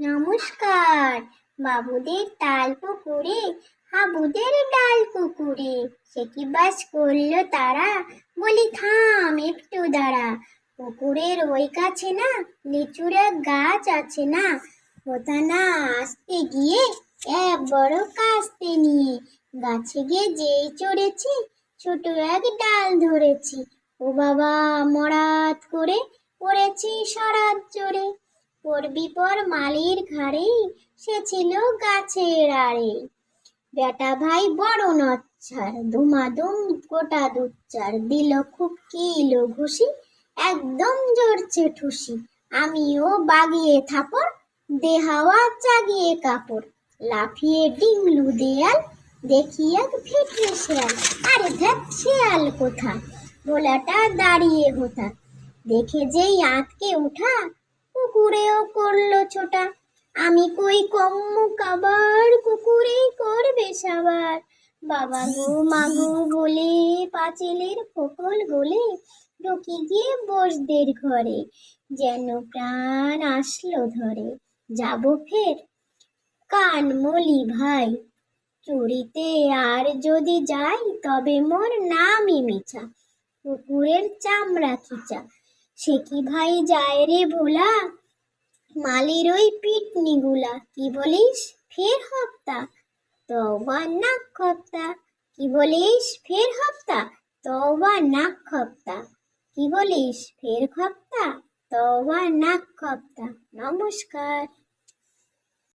নমস্কার। বাবুদের তাল পুকুরে, হাবুদের ডাল কুকুরে সে কি বাস করল তারা? বলি, থাম একটু দাঁড়া। পুকুরের ওই কাছে না, লিচুর গাছ আছে না। ওটা না আসতে গিয়ে এক বড় কাস্তে নিয়ে গাছে গিয়ে যেই চড়েছি, ছোট এক ডাল ধরেছি। ও বাবা, মরাত করে পড়েছি সরাত জোরে। পড়বি পর মালির ঘাড়ে, সে ছিল গাছের আড়ে। বেটা ভাই বড় নচ্ছার দুমাদুম গোটা দুচ্চার দিল খুব কিলো ঘুষি, একদম জোরছে ঠুসি। আমিও বাগিয়ে থাপড়, দেহাওয়া চাগিয়ে কাপড়। লাফিয়ে ডিংলু দেয়াল, দেখি এক ভেটে শেয়াল। আরে ধ্যাত শেয়াল কোথা ভোলাটা দাঁড়িয়ে হোথা দেখে যেই আঁতকে উঠা কুকুরেও করল ছোটা। আমি কই কম্মু কাবার কুকুরেই করবে সাবার। বাবা গো মাগো বলে, পাঁচিলের ফোকল গলে ঢুকি গিয়ে বসদের ঘরে। যেন প্রাণ আসলো ধরে। যাব ফের কান মলি ভাই। চুরিতে আর যদি যাই, তবে মোর নামই মিছা। কুকুরের চামড়া খিচা। সে কি ভাই যায় রে ভোলা? মালির ওই পিটনি গুলা কি বলিস? ফের হপ্তা। তবা নাক খপ্তা কি বলিস? ফের হপ্তা। তবা নাক খপ্তা কি বলিস? ফের খপ্তা তবা নাক খপ্তা নমস্কার।